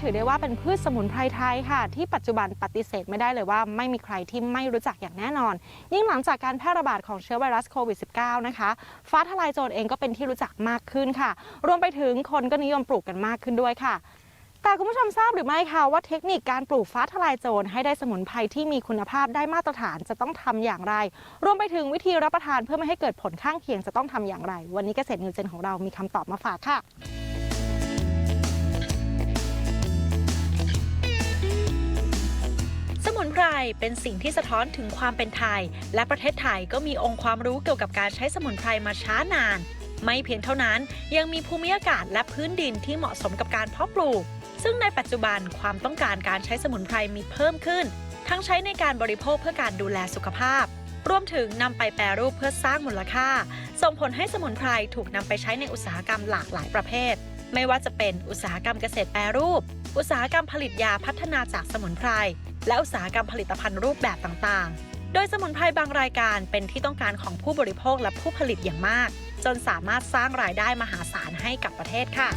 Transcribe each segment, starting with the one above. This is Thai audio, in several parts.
ถือได้ว่าเป็นพืชสมุนไพรไทยค่ะ ที่ปัจจุบันปฏิเสธไม่ได้เลยว่าไม่มีใครที่ไม่รู้จักอย่างแน่นอน ยิ่งหลังจากการแพร่ระบาดของเชื้อไวรัสโควิด -19 นะคะฟ้าทลายโจรเองก็เป็นที่รู้จักมากขึ้นค่ะ รวมไปถึงคนก็นิยมปลูกกันมากขึ้นด้วยค่ะแต่คุณผู้ชมทราบหรือไม่คะว่าเทคนิคการปลูกฟ้าทลายโจรให้ได้สมุนไพรที่มีคุณภาพได้มาตรฐานจะต้องทำอย่างไร รวมไปถึงวิธีรับประทานเพื่อไม่ให้เกิดผลข้างเคียงจะต้องทำอย่างไร วันนี้เกษตรนิวเจนของเรามีคำตอบมาฝากค่ะ สมุนไพรเป็นสิ่งที่สะท้อนถึงความเป็นไทย และประเทศไทยก็มีองค์ความรู้เกี่ยวกับการใช้สมุนไพรมาช้านาน ไม่เพียงเท่านั้นยังมีภูมิอากาศและพื้นดินที่เหมาะสมกับการเพาะปลูก ซึ่งในปัจจุบันความต้องการการใช้สมุนไพรมีเพิ่มขึ้น ทั้งใช้ในการบริโภคเพื่อการดูแลสุขภาพ รวมถึงนำไปแปรรูปเพื่อสร้างมูลค่า ส่งผลให้สมุนไพรถูกนำไปใช้ในอุตสาหกรรมหลากหลายประเภท ไม่ว่าจะเป็นอุตสาหกรรมเกษตรแปรรูป อุตสาหกรรมผลิตยาพัฒนาจากสมุนไพร และอุตสาหกรรมผลิตภัณฑ์รูปแบบต่างๆ โดยสมุนไพรบางรายการเป็นที่ต้องการของผู้บริโภคและผู้ผลิตอย่างมาก จนสามารถสร้างรายได้มหาศาลให้กับประเทศค่ะ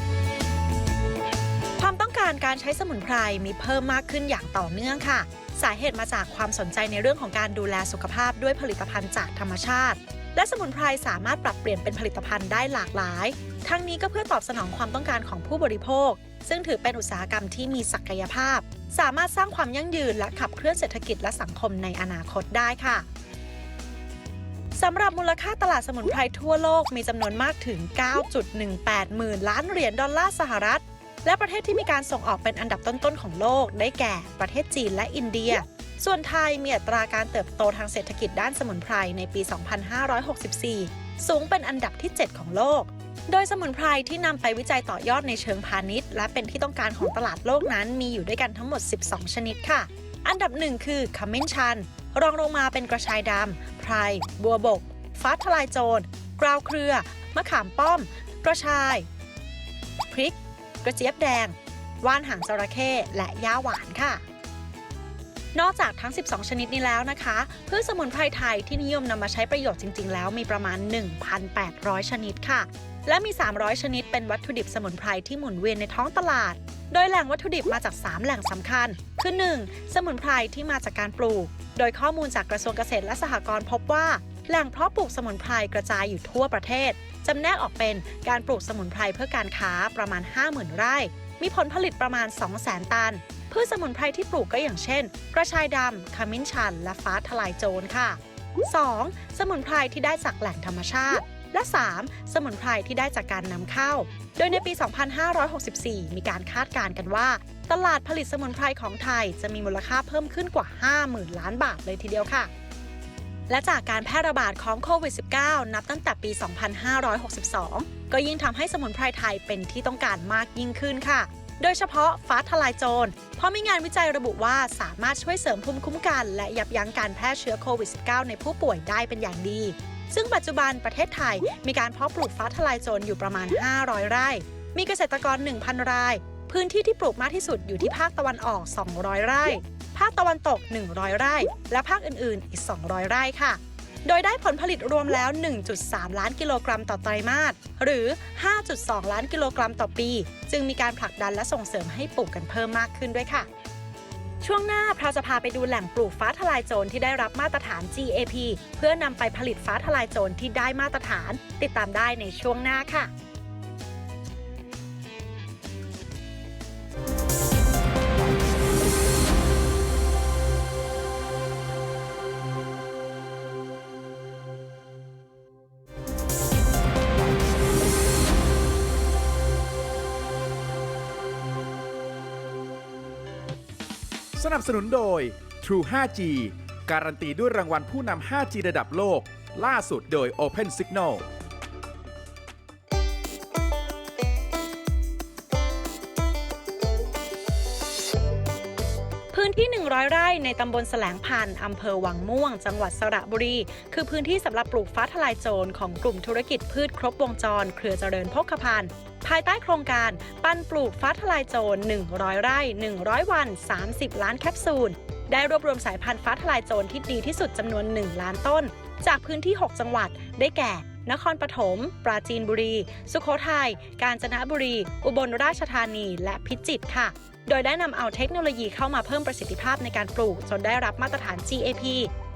ความต้องการการใช้สมุนไพรมีเพิ่มมากขึ้นอย่างต่อเนื่องค่ะ สาเหตุมาจากความสนใจในเรื่องของการดูแลสุขภาพด้วยผลิตภัณฑ์จากธรรมชาติและสมุนไพรสามารถปรับเปลี่ยนเป็นผลิตภัณฑ์ได้หลากหลาย ทั้งนี้ก็เพื่อตอบสนองความต้องการของผู้บริโภค ซึ่งถือเป็นอุตสาหกรรมที่มีศักยภาพ สามารถสร้างความยั่งยืนและขับเคลื่อนเศรษฐกิจและสังคมในอนาคตได้ค่ะสำหรับมูลค่าตลาดสมุนไพรทั่วโลกมีจำนวนมากถึง 9.18 หมื่นล้านเหรียญดอลลาร์สหรัฐ และประเทศที่มีการส่งออกเป็นอันดับต้นๆของโลก ได้แก่ประเทศจีนและอินเดีย ส่วนไทยมีอัตราการเติบโตทางเศรษฐกิจด้านสมุนไพรในปี 2564 สูงเป็นอันดับที่ 7 ของโลก โดยสมุนไพรที่นำไปวิจัยต่อยอดในเชิงพาณิชย์ และเป็นที่ต้องการของตลาดโลกนั้นมีอยู่ด้วยกันทั้งหมด 12 ชนิดค่ะ อันดับหนึ่งคือขมิ้นชัน รองลงมาเป็นกระชายดำไพร บัวบก ฟ้าทลายโจรกราวเครือ มะขามป้อม กระชาย พริก กระเจี๊ยบแดง ว่านหางจระเข้และย่าหวานค่ะ นอกจากทั้ง 12 ชนิดนี้แล้วนะคะพืชสมุนไพรไทยที่นิยมนำมาใช้ประโยชน์จริง ๆ แล้วมีประมาณ 1,800 ชนิดค่ะ และมี 300 ชนิดเป็นวัตถุดิบสมุนไพรที่หมุนเวียนในท้องตลาด โดยแหล่งวัตถุดิบมาจาก 3 แหล่งสำคัญ คือ 1. สมุนไพรที่มาจากการปลูก โดยข้อมูลจากกระทรวงเกษตรและสหกรณ์พบว่าแหล่งเพาะปลูกสมุนไพรกระจายอยู่ทั่วประเทศ จำแนกออกเป็นการปลูกสมุนไพรเพื่อการค้าประมาณ 50,000 ไร่ มีผลผลิตประมาณ 200,000 ตัน พืชสมุนไพรที่ปลูกก็อย่างเช่น กระชายดำขมิ้นชัน และฟ้าทลายโจรค่ะ 2. สมุนไพรที่ได้จากแหล่งธรรมชาติ และ 3. สมุนไพรที่ได้จากการนำเข้า โดยในปี 2564 มีการคาดการณ์กันว่า ตลาดผลิตสมุนไพรของไทยจะมีมูลค่าเพิ่มขึ้นกว่า 50,000 ล้านบาทเลยทีเดียวค่ะและจากการแพร่ระบาดของโควิด -19 นับตั้งแต่ปี 2562 ก็ยิ่งทำให้สมุนไพรไทยเป็นที่ต้องการมากยิ่งขึ้นค่ะ โดยเฉพาะฟ้าทลายโจร เพราะมีงานวิจัยระบุว่าสามารถช่วยเสริมภูมิคุ้มกัน และยับยั้งการแพร่เชื้อโควิด -19 ในผู้ป่วยได้เป็นอย่างดี ซึ่งปัจจุบันประเทศไทยมีการเพาะปลูกฟ้าทลายโจรอยู่ประมาณ 500 ไร่ มีเกษตรกร 1,000 ราย พื้นที่ที่ปลูกมากที่สุดอยู่ที่ภาคตะวันออก 200 ไร่ ภาคตะวันตก 100 ไร่ และภาคอื่นๆ อีก 200 ไร่ค่ะ โดยได้ผลผลิตรวมแล้ว 1.3 ล้านกิโลกรัมต่อไตรมาส หรือ 5.2 ล้านกิโลกรัมต่อปี จึงมีการผลักดันและส่งเสริมให้ปลูกกันเพิ่มมากขึ้นด้วยค่ะ ช่วงหน้าเราจะพาไปดูแหล่งปลูกฟ้าทลายโจรที่ได้รับมาตรฐาน GAP เพื่อนำไปผลิตฟ้าทลายโจรที่ได้มาตรฐาน ติดตามได้ในช่วงหน้าค่ะ สนับสนุนโดย True 5G การันตีด้วยรางวัลผู้นำ 5G ระดับโลก ล่าสุดโดย Open Signal 100 ไร่ในตำบลแสลงพันธ์อำเภอวังม่วง จังหวัดสระบุรี คือพื้นที่สำหรับปลูกฟ้าทลายโจรของกลุ่มธุรกิจพืชครบวงจร เครือเจริญพกพันธ์ภายใต้โครงการปันปลูกฟ้าทลายโจร 100 ไร่ 100 วัน 30 ล้านแคปซูล ได้รวบรวมสายพันธุ์ฟ้าทลายโจรที่ดีที่สุดจำนวน 1 ล้านต้น จากพื้นที่ 6 จังหวัด ได้แก่ นครปฐม ปราจีนบุรี สุโขทัย กาญจนบุรี อุบลราชธานี และพิจิตรค่ะ โดยได้นำเอาเทคโนโลยีเข้ามาเพิ่มประสิทธิภาพในการปลูก จนได้รับมาตรฐาน GAP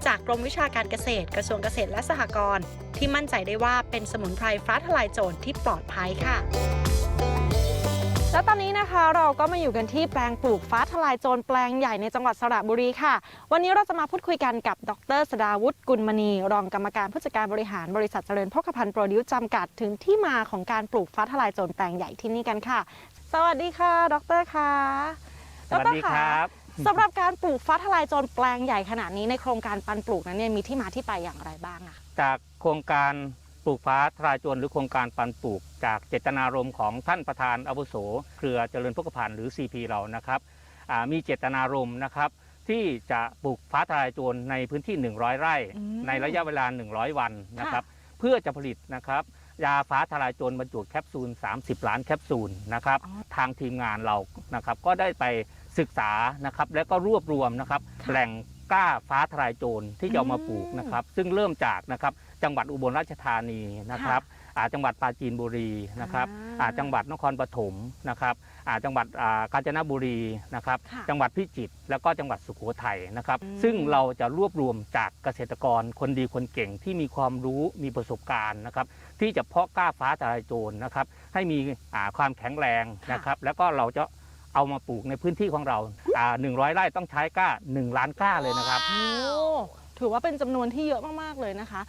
จากกรมวิชาการเกษตร กระทรวงเกษตรและสหกรณ์ที่มั่นใจได้ว่าเป็นสมุนไพรฟ้าทลายโจรที่ปลอดภัยค่ะ แล้วตอนนี้นะคะเราก็มาอยู่กันที่แปลงปลูกฟ้าทลายโจรแปลงใหญ่ในจังหวัดสระบุรีค่ะ วันนี้เราจะมาพูดคุยกันกับดรสดาวุฒิกุลมณี รองกรรมการผู้จัดการบริหารบริษัทเจริญพกพันธ์โปรดิวจำกัดถึงที่มาของการปลูกฟ้าทลายโจรแปลงใหญ่ที่นี่กันค่ะ สวัสดีค่ะ ดรค่ะสวัสดีครับสำหรับการปลูกฟ้าทลายโจรแปลงใหญ่ขนาดนี้ในโครงการปันปลูกนั้นเนี่ยมีที่มาที่ไปอย่างไรบ้างอะจากโครงการป ลูกฟ้าทลายโจรหรือโครงการปันปลูก จากเจตนารมณ์ของท่านประธานอาวุโส เครือเจริญพกพันธ์หรือ CP เรานะครับอ่ามีเจตนารมณ์นะครับที่จะปลูกฟ้าทลายโจรในพื้นที่ 100 ไร่อืมในระยะเวลา 100 วันนะครับเพื่อจะผลิตนะครับยาฟ้าทลายโจรบรรจุแคปซูล 30 ล้านแคปซูลนะครับอ๋อทางทีมงานเรานะครับก็ได้ไปศึกษานะครับและก็รวบรวมนะครับค่ะแหล่งกล้าฟ้าทลายโจรที่จะเอามาปลูกอืมนะครับซึ่งเริ่มจากนะครับ จังหวัดอุบลราชธานีนะครับอ่าจังหวัดปราจีนบุรีนะครับอ่าอ่าจังหวัดนครปฐมนะครับอ่าจังหวัดอ่ากาญจนบุรีนะครับค่ะจังหวัดพิจิตรแล้วก็จังหวัดสุโขทัยนะครับอืมซึ่งเราจะรวบรวมจากเกษตรกรคนดีคนเก่งที่มีความรู้มีประสบการณ์นะครับที่จะเพาะกล้าฟ้าทลายโจรนะครับให้มีอ่าความแข็งแรงนะครับแล้วก็เราจะเอามาปลูกในพื้นที่ของเราอ่า100ไร่ต้องใช้กล้า 1 ล้านกล้าเลยนะครับโอ้ถือว่าเป็นจำนวนที่เยอะมาก ๆ เลยนะคะ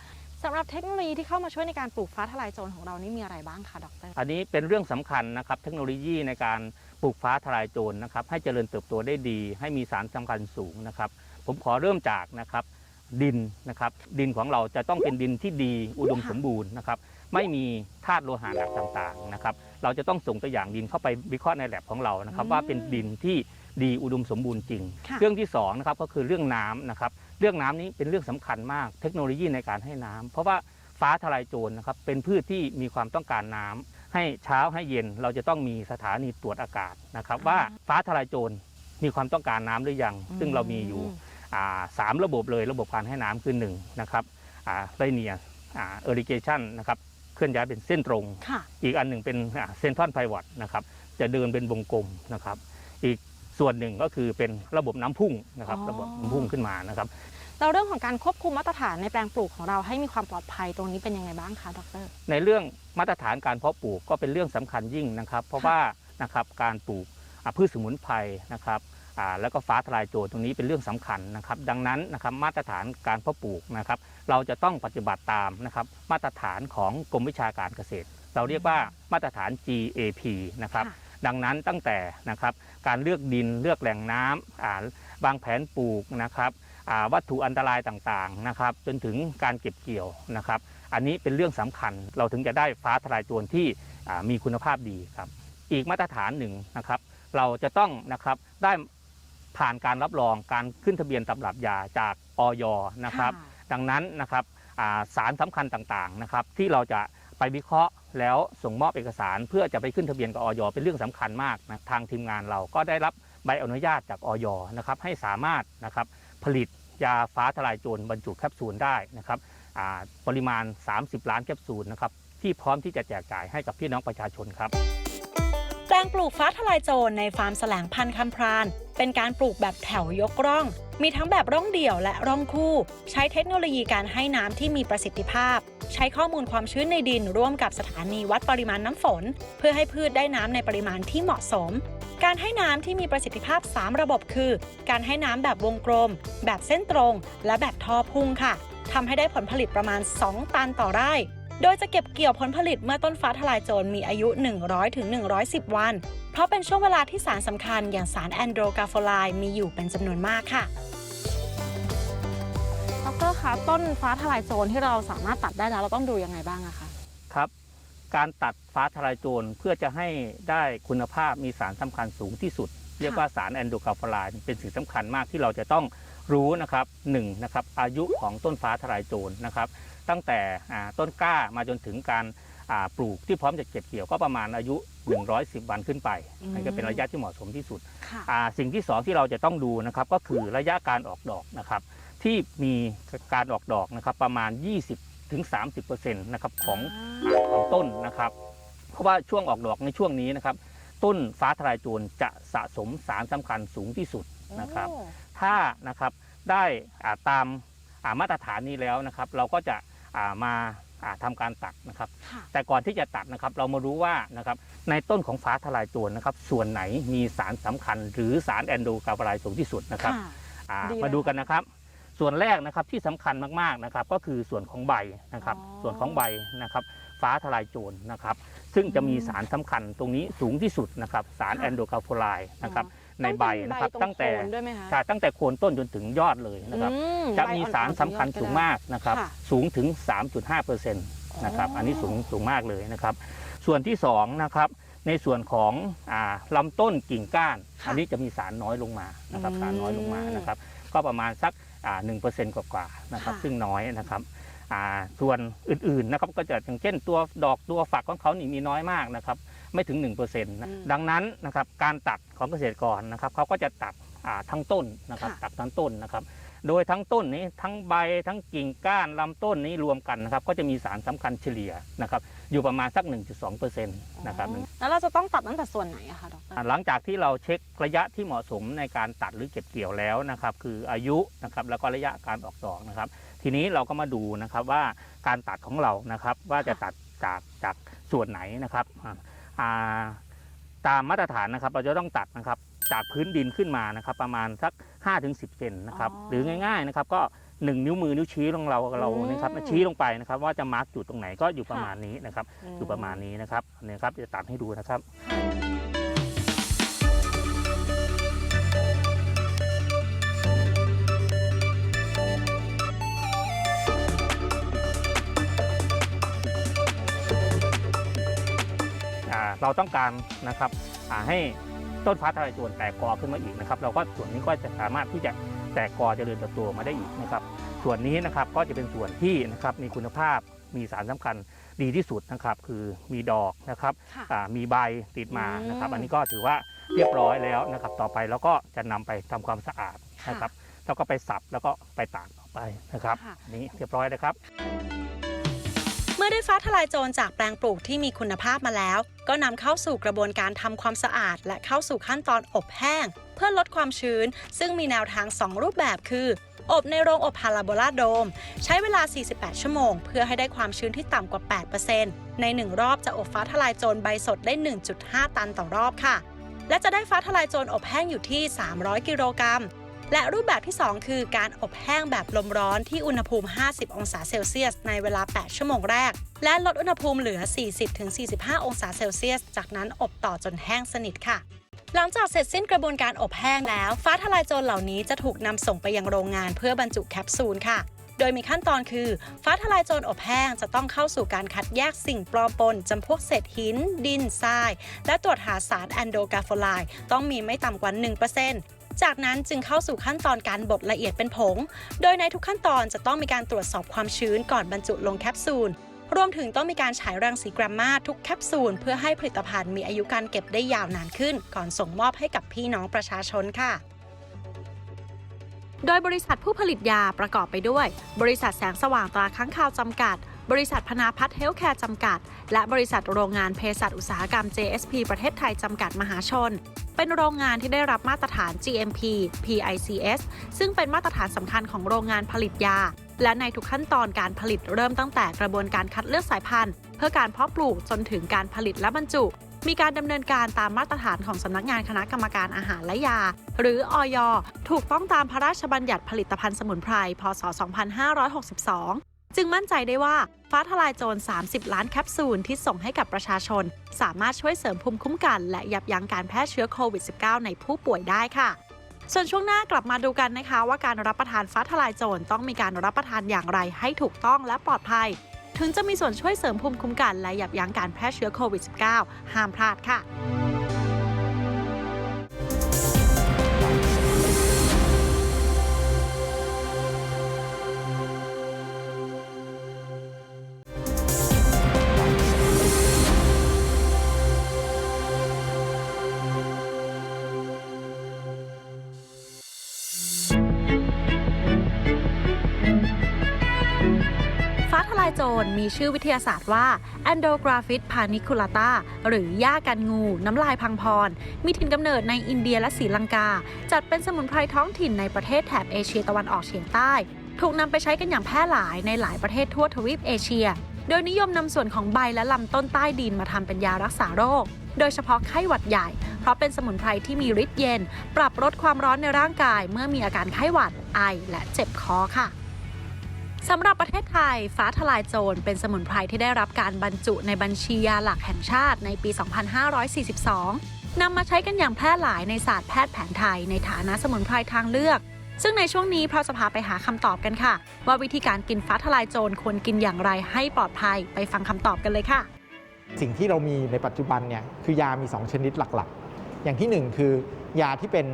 สำหรับเทคโนโลยีที่เข้ามาช่วยในการปลูกฟ้าทลายโจรของเรานี่มีอะไรบ้างคะดร อันนี้เป็นเรื่องสำคัญนะครับเทคโนโลยีในการปลูกฟ้าทลายโจรนะครับให้เจริญเติบโตได้ดี ให้มีสารสำคัญสูงนะครับผมขอเริ่มจากนะครับดินนะครับดินของเราจะต้องเป็นดินที่ดีอุดมสมบูรณ์นะครับไม่มีธาตุโลหะหนักต่างๆนะครับเราจะต้องส่งตัวอย่างดินเข้าไปวิเคราะห์ในแลบของเรานะครับว่าเป็นดินที่ ดีอุดมสมบูรณ์จริงค่ะเรื่องที่สองนะครับก็คือเรื่องน้ำนะครับเรื่องน้ำนี้เป็นเรื่องสำคัญมาก เทคโนโลยีในการให้น้ำเพราะว่าฟ้าทลายโจรนะครับเป็นพืชที่มีความต้องการน้ำให้เช้าให้เย็นเราจะต้องมีสถานีตรวจอากาศนะครับอ่าว่าฟ้าทลายโจรมีความต้องการน้ำหรือยัง ซึ่งเรามีอยู่อ่าสามระบบเลยระบบการให้น้ำคือหนึ่งนะครับไรเนียเอริเกชันนะครับเคลื่อนย้ายเป็นเส้นตรงค่ะอีกอันหนึ่งเป็นเซนทรัลไพวอตนะครับจะเดินเป็นวงกลมนะครับอีก ส่วนหนึ่งก็คือเป็นระบบน้ำพุ่งนะครับอ๋อระบบน้ำพุ่งขึ้นมานะครับแล้วเรื่องของการควบคุมมาตรฐานในแปลงปลูกของเราให้มีความปลอดภัยตรงนี้เป็นยังไงบ้างคะดร ในเรื่องมาตรฐานการเพาะปลูกก็เป็นเรื่องสำคัญยิ่งนะครับ เพราะว่านะครับการปลูกอ่าพืชสมุนไพรนะครับอ่าแล้วก็ฟ้าทลายโจรตรงนี้เป็นเรื่องสำคัญนะครับ ดังนั้นนะครับมาตรฐานการเพาะปลูกนะครับ เราจะต้องปฏิบัติตามนะครับ มาตรฐานของกรมวิชาการเกษตร เราเรียกว่ามาตรฐาน GAP นะครับค่ะ ดังนั้นตั้งแต่นะครับการเลือกดินเลือกแหล่งน้ำอ่าวางแผนปลูกนะครับอ่าวัตถุอันตรายต่างๆนะครับจนถึงการเก็บเกี่ยวนะครับ อันนี้เป็นเรื่องสำคัญเราถึงจะได้ฟ้าทลายโจรที่อ่ามีคุณภาพดีครับอีกมาตรฐานหนึ่งนะครับเราจะต้องนะครับได้ผ่านการรับรองการขึ้นทะเบียนตำรับยาจากออยนะครับ ดังนั้นนะครับอ่าสารสำคัญต่างๆนะครับที่เราจะ ไปวิเคราะห์แล้วส่งมอบเอกสาร เพื่อจะไปขึ้นทะเบียนกับออยเป็นเรื่องสำคัญมากนะทางทีมงานเราก็ได้รับใบอนุญาตจากออยนะครับให้สามารถนะครับผลิตยาฟ้าทลายโจรบรรจุแคปซูลได้นะครับอ่าปริมาณ 30 ล้านแคปซูลนะครับที่พร้อมที่จะแจกจ่ายให้กับพี่น้องประชาชนครับแปลงปลูกฟ้าทลายโจรในฟาร์มแสลงพันธุ์คำพราน เป็นการปลูกแบบแถวยกร่อง มีทั้งแบบร่องเดี่ยวและร่องคู่ ใช้เทคโนโลยีการให้น้ำที่มีประสิทธิภาพ ใช้ข้อมูลความชื้นในดินร่วมกับสถานีวัดปริมาณน้ำฝน เพื่อให้พืชได้น้ำในปริมาณที่เหมาะสม การให้น้ำที่มีประสิทธิภาพ 3 ระบบคือ การให้น้ำแบบวงกลม แบบเส้นตรง และแบบท่อพุ่งค่ะทำให้ได้ผลผลิตประมาณ 2 ตันต่อไร่ โดยจะเก็บเกี่ยวผลผลิตเมื่อต้นฟ้าทลายโจรมีอายุ 100ถึง110 วัน เพราะเป็นช่วงเวลาที่สารสำคัญอย่างสารแอนโดรกาโฟไลน์มีอยู่เป็นจำนวนมากค่ะดรคะต้นฟ้าทลายโจรที่เราสามารถตัดได้แล้วเราต้องดูยังไงบ้างอะคะครับ การตัดฟ้าทลายโจรเพื่อจะให้ได้คุณภาพมีสารสำคัญสูงที่สุด เรียกว่าสารแอนโดคาฟลายเป็นสิ่งสำคัญมากที่เราจะต้องรู้นะครับหนึ่งนะครับอายุของต้นฟ้าทลายโจรนะครับ ตั้งแต่อ่าต้นกล้ามาจนถึงการอ่าปลูกที่พร้อมจะเก็บเกี่ยวก็ประมาณอายุ 110 วันขึ้นไปอืมนั่นก็เป็นระยะที่เหมาะสมที่สุดค่ะอ่าสิ่งที่สองที่เราจะต้องดูนะครับก็คือระยะการออกดอกนะครับ ที่มีการออกดอกนะครับประมาณ 20ถึง30%นะครับของของต้นนะครับ เพราะว่าช่วงออกดอกในช่วงนี้นะครับ ต้นฟ้าทลายโจรจะสะสมสารสำคัญสูงที่สุดนะครับโอ้ถ้านะครับได้อ่าตามอ่ามาตรฐานนี้แล้วนะครับ เราก็จะอ่า มาอ่าทำการตัดนะครับค่ะแต่ก่อนที่จะตัดนะครับเรามารู้ว่านะครับในต้นของฟ้าทลายโจรนะครับ ส่วนไหนมีสารสำคัญ หรือสารแอนโดกาฟลายสูงที่สุดนะครับค่ะอ่าดีเลยมาดูกันนะครับ ส่วนแรกนะครับที่สำคัญมากๆนะครับ ก็คือส่วนของใบนะครับอ๋อส่วนของใบนะครับ ฟ้าทลายโจรนะครับ ซึ่งจะมีสารสำคัญตรงนี้สูงที่สุดนะครับ สารค่ะแอนโดกาฟลายนะครับอ๋อ ในใบนะครับต้ตั้องงเป็แต่นใบตรงโคนด้วยไหมคะใช่ตั้งแต่โคนต้นจนถึงยอดเลยนะครับอืจะใบมีอ่อนๆสารสำคัญถึยอดสูงได้มากนะครับค่ะสูงถึง 3.5%นะครับอ๋ออัอันนี้สูงสูงมากเลยนะครับ ส่วนที่2นะครับในส่วนของอ่าลำต้นกิ่งก้านค่ะอันนี้จะมีสารน้อยลงมานะครับอืมสารน้อยลงมานะครับ ก็ประมาณสักหนึ่งเปอร์เซ็นต์กว่าๆนะครับค่ะซึ่งน้อยนะครับอ่าส่วนอื่นๆนะครับก็จะอย่างเช่นตัวดอกตัวฝักของเขานี่มีน้อยมากนะครับ ไม่ถึง 1%นะดังนั้นนะครับการตัดของเกษตรกรนะครับเขาก็จะตัดอ่าทั้งต้นนะครับค่ะตัดทั้งต้นนะครับ โดยทั้งต้นนี้ทั้งใบทั้งกิ่งก้านลำต้นนี้รวมกันนะครับก็จะมีสารสำคัญเฉลี่ยนะครับอยู่ประมาณสัก 1.2%นะครับอ๋อแล้วเราจะต้องตัดตั้งแต่ส่วนไหนอะคะดรอ่าหลังจากที่เราเช็คระยะที่เหมาะสมในการตัดหรือเก็บเกี่ยวแล้วนะครับคืออายุนะครับแล้วก็ระยะการออกดอกนะครับ ทีนี้เราก็มาดูนะครับว่าการตัดของเรานะครับว่าจะตัดจากจากส่วนไหนนะครับอ่าอ่า ตามมาตรฐานนะครับ เราจะต้องตัดนะครับ จากพื้นดินขึ้นมานะครับ ประมาณสัก 5-10เซนนะครับอ๋อหรือง่ายๆนะครับ ก็หนึ่งนิ้วมือนิ้วชี้ของเราเราอืมนะครับชี้ลงไปนะครับ ว่าจะมาร์กจุดตรงไหนก็อยู่ประมาณนี้นะครับ อยู่ประมาณนี้นะครับเนี่ยครับจะตัดให้ดูนะครับ เราต้องการนะครับอ่าให้ต้นฟ้าทลายโจรแตกกอขึ้นมาอีกนะครับเราก็ส่วนนี้ก็จะสามารถที่จะแตกกอเจริญเติบโตมาได้อีกนะครับ ส่วนนี้นะครับก็จะเป็นส่วนที่นะครับมีคุณภาพมีสารสำคัญดีที่สุดนะครับ คือมีดอกนะครับค่ะอ่ามีใบติดมาอืมนะครับ อันนี้ก็ถือว่าเรียบร้อยแล้วนะครับ ต่อไปแล้วก็จะนำไปทำความสะอาดนะครับแล้วก็ไปสับแล้วก็ไปตากต่อไปนะครับค่ะอันนี้เรียบร้อยนะครับเมื่ อได้ฟ้าทลายโจรจากแปลงปลูกที่มีคุณภาพมาแล้ว ก็นำเข้าสู่กระบวนการทำความสะอาด และเข้าสู่ขั้นตอนอบแห้ง เพื่อลดความชื้น ซึ่งมีแนวทาง 2 รูปแบบคือ อบในโรงอบพาราโบลาโดม ใช้เวลา 48 ชั่วโมง เพื่อให้ได้ความชื้นที่ต่ำกว่า 8%ใน 1 รอบจะอบฟ้าทลายโจรใบสดได้ 1.5 ตันต่อรอบค่ะ และจะได้ฟ้าทลายโจรอบแห้งอยู่ที่ 300 กิโลกรัม และรูปแบบที่ 2 คือการอบแห้งแบบลมร้อนที่อุณหภูมิ 50 องศาเซลเซียส ในเวลา 8 ชั่วโมงแรก และลดอุณหภูมิเหลือ 40-45 องศาเซลเซียส จากนั้นอบต่อจนแห้งสนิทค่ะ หลังจากเสร็จสิ้นกระบวนการอบแห้งแล้ว ฟ้าทลายโจรเหล่านี้จะถูกนำส่งไปยังโรงงานเพื่อบรรจุแคปซูลค่ะโดยมีขั้นตอนคือ ฟ้าทลายโจรอบแห้งจะต้องเข้าสู่การคัดแยกสิ่งปลอมปนจำพวกเศษหิน ดินทราย และตรวจหาสารแอนโดกาโฟไลด์ต้องมีไม่ต่ำกว่า 1% จากนั้นจึงเข้าสู่ขั้นตอนการบดละเอียดเป็นผง โดยในทุกขั้นตอนจะต้องมีการตรวจสอบความชื้นก่อนบรรจุลงแคปซูล รวมถึงต้องมีการฉายรังสีกรมมาทุกแคปซูล เพื่อให้ผลิตภัณฑ์มีอายุการเก็บได้ยาวนานขึ้น ก่อนส่งมอบให้กับพี่น้องประชาชนค่ะโดยบริษัทผู้ผลิตยาประกอบไปด้วย บริษัทแสงสว่างตราค้างคาวจำกัด บริษัทพนาพัฒน์เฮลท์แคร์จำกัด และบริษัทโรงงานเภสัชอุตสาหกรรม JSP ประเทศไทยจำกัดมหาชน เป็นโรงงานที่ได้รับมาตรฐาน GMP PICS ซึ่งเป็นมาตรฐานสำคัญของโรงงานผลิตยา และในทุกขั้นตอนการผลิตเริ่มตั้งแต่กระบวนการคัดเลือกสายพันธุ์ เพื่อการเพาะปลูกจนถึงการผลิตและบรรจุมีการดำเนินการตามมาตรฐานของสำนักงานคณะกรรมการอาหารและยา หรืออย ถูกต้องตามพระราชบัญญัติผลิตภัณฑ์สมุนไพร พศ 2562 จึงมั่นใจได้ว่าฟ้าทลายโจร 30 ล้านแคปซูลที่ส่งให้กับประชาชน สามารถช่วยเสริมภูมิคุ้มกัน และยับยั้งการแพร่เชื้อโควิด -19 ในผู้ป่วยได้ค่ะส่วนช่วงหน้ากลับมาดูกันนะคะ ว่าการรับประทานฟ้าทลายโจรต้องมีการรับประทานอย่างไรให้ถูกต้องและปลอดภัย ถึงจะมีส่วนช่วยเสริมภูมิคุ้มกันและยับยั้งการแพร่เชื้อโควิด -19 ห้ามพลาดค่ะ มีชื่อวิทยาศาสตร์ว่า Andrographis paniculata หรือหญ้ากันงู น้ำลายพังพร มีถิ่นกำเนิดในอินเดียและศรีลังกา จัดเป็นสมุนไพรท้องถิ่นในประเทศแถบเอเชียตะวันออกเฉียงใต้ ถูกนำไปใช้กันอย่างแพร่หลายในหลายประเทศทั่วทวีปเอเชีย โดยนิยมนำส่วนของใบและลำต้นใต้ดินมาทำเป็นยารักษาโรค โดยเฉพาะไข้หวัดใหญ่ เพราะเป็นสมุนไพรที่มีฤทธิ์เย็น ปรับลดความร้อนในร่างกาย เมื่อมีอาการไข้หวัด ไอ และเจ็บคอค่ะ สำหรับประเทศไทย ฟ้าทลายโจรเป็นสมุนไพรที่ได้รับการบรรจุในบัญชียาหลักแห่งชาติในปี 2542 นำมาใช้กันอย่างแพร่หลายในศาสตร์แพทย์แผนไทยในฐานะสมุนไพรทางเลือก ซึ่งในช่วงนี้เราจะพาไปหาคำตอบกันค่ะ ว่าวิธีการกินฟ้าทลายโจรควรกินอย่างไรให้ปลอดภัยไปฟังคำตอบกันเลยค่ะ สิ่งที่เรามีในปัจจุบันเนี่ยคือยามี 2 ชนิดหลักๆ อย่างทีหนึ่1 คือยาที่เป็น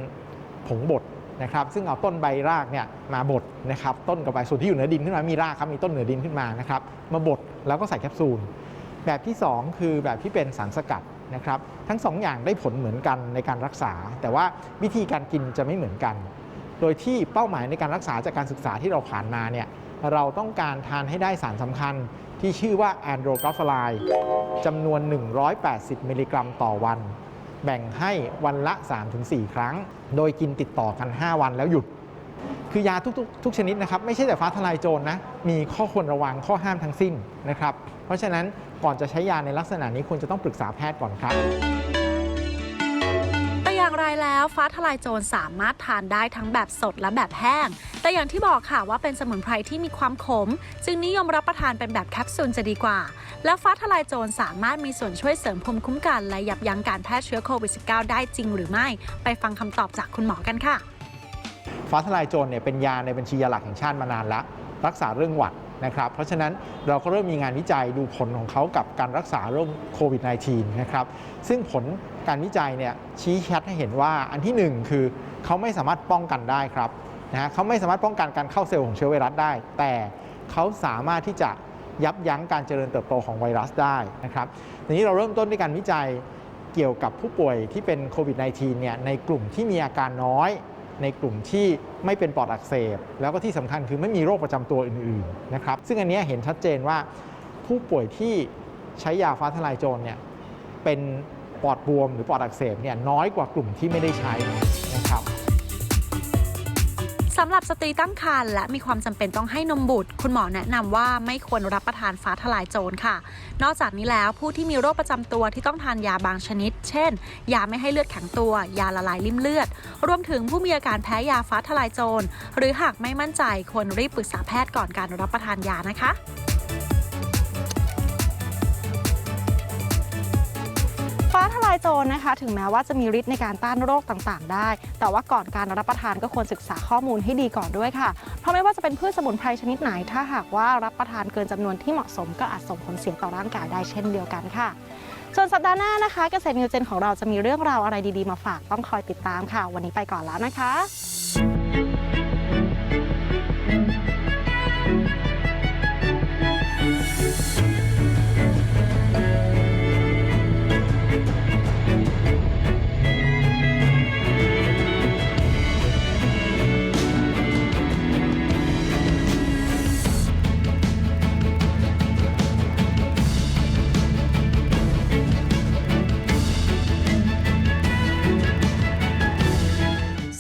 ผงบด นะครับซึ่งเอาต้นใบรากเนี่ยมาบดนะครับต้นกับใบส่วนที่อยู่เหนือดินขึ้นมามีรากครับมีต้นเหนือดินขึ้นมานะครับมาบดแล้วก็ใส่แคปซูล แบบที่ 2 คือแบบที่เป็นสารสกัดนะครับทั้ง2ออย่างได้ผลเหมือนกันในการรักษา แต่ว่าวิธีการกินจะไม่เหมือนกัน โดยที่เป้าหมายในการรักษาจากการศึกษาที่เราผ่านมาเนี่ยเราต้องการทานให้ได้สารสำคัญที่ชื่อว่าแอนโดรกราฟไลจำนวน 180 มิลลิกรัมต่อวัน แบ่งให้วันละ 3-4 ครั้ง โดยกินติดต่อกัน 5 วันแล้วหยุด คือยาทุกๆทุกชนิดนะครับไม่ใช่แต่ฟ้าทลายโจรนะมีข้อควรระวังข้อห้ามทั้งสิ้นนะครับเพราะฉะนั้นก่อนจะใช้ยาในลักษณะนี้ควรจะต้องปรึกษาแพทย์ก่อนครับ อย่างไรแล้วฟ้าทลายโจรสามารถทานได้ทั้งแบบสดและแบบแห้ง แต่อย่างที่บอกค่ะว่าเป็นสมุนไพรที่มีความขม จึงนิยมรับประทานเป็นแบบแคปซูลจะดีกว่า แล้วฟ้าทลายโจรสามารถมีส่วนช่วยเสริมภูมิคุ้มกัน และยับยั้งการแพร่เชื้อโควิด -19 ได้จริงหรือไม่ ไปฟังคำตอบจากคุณหมอกันค่ะ ฟ้าทลายโจรเนี่ยเป็นยาในบัญชียาหลักแห่งชาติมานานแล้วรักษาเรื่องหวัด นะครับ เพราะฉะนั้นเราก็เริ่มมีงานวิจัยดูผลของเขากับการรักษาโรคโควิด -19 นะครับ ซึ่งผลการวิจัยเนี่ยชี้ชัดให้เห็นว่าอันที่หนึ่งคือเขาไม่สามารถป้องกันได้ครับนะฮะเขาไม่สามารถป้องกันการเข้าเซลล์ของเชื้อไวรัสได้ แต่เขาสามารถที่จะยับยั้งการเจริญเติบโตของไวรัสได้นะครับทีนี้เราเริ่มต้นด้วยการวิจัยเกี่ยวกับผู้ป่วยที่เป็นโควิด -19 เนี่ยในกลุ่มที่มีอาการน้อย ในกลุ่มที่ไม่เป็นปอดอักเสบ แล้วก็ที่สำคัญคือไม่มีโรคประจำตัวอื่นๆนะครับซึ่งอันนี้เห็นชัดเจนว่าผู้ป่วยที่ใช้ยาฟ้าทลายโจรเนี่ยเป็นปอดบวมหรือปอดอักเสบเนี่ยน้อยกว่ากลุ่มที่ไม่ได้ใช้นะครับ สำหรับสตรีตั้งครรภ์และมีความจำเป็นต้องให้นมบุตร คุณหมอแนะนำว่าไม่ควรรับประทานฟ้าทลายโจรค่ะ นอกจากนี้แล้วผู้ที่มีโรคประจำตัวที่ต้องทานยาบางชนิด เช่น ยาไม่ให้เลือดแข็งตัว ยาละลายริ่มเลือด รวมถึงผู้มีอาการแพ้ยาฟ้าทลายโจร หรือหากไม่มั่นใจควรรีบปรึกษาแพทย์ก่อนการรับประทานยานะคะ ฟ้าทลายโจรนะคะ ถึงแม้ว่าจะมีฤทธิ์ในการต้านโรคต่างๆ ได้ แต่ว่าก่อนการรับประทานก็ควรศึกษาข้อมูลให้ดีก่อนด้วยค่ะ เพราะไม่ว่าจะเป็นพืชสมุนไพรชนิดไหน ถ้าหากว่ารับประทานเกินจำนวนที่เหมาะสมก็อาจส่งผลเสียต่อร่างกายได้เช่นเดียวกันค่ะ ส่วนสัปดาห์หน้านะคะ เกษตรนิวเจนของเราจะมีเรื่องราวอะไรดีๆมาฝากต้องคอยติดตามค่ะ วันนี้ไปก่อนแล้วนะคะ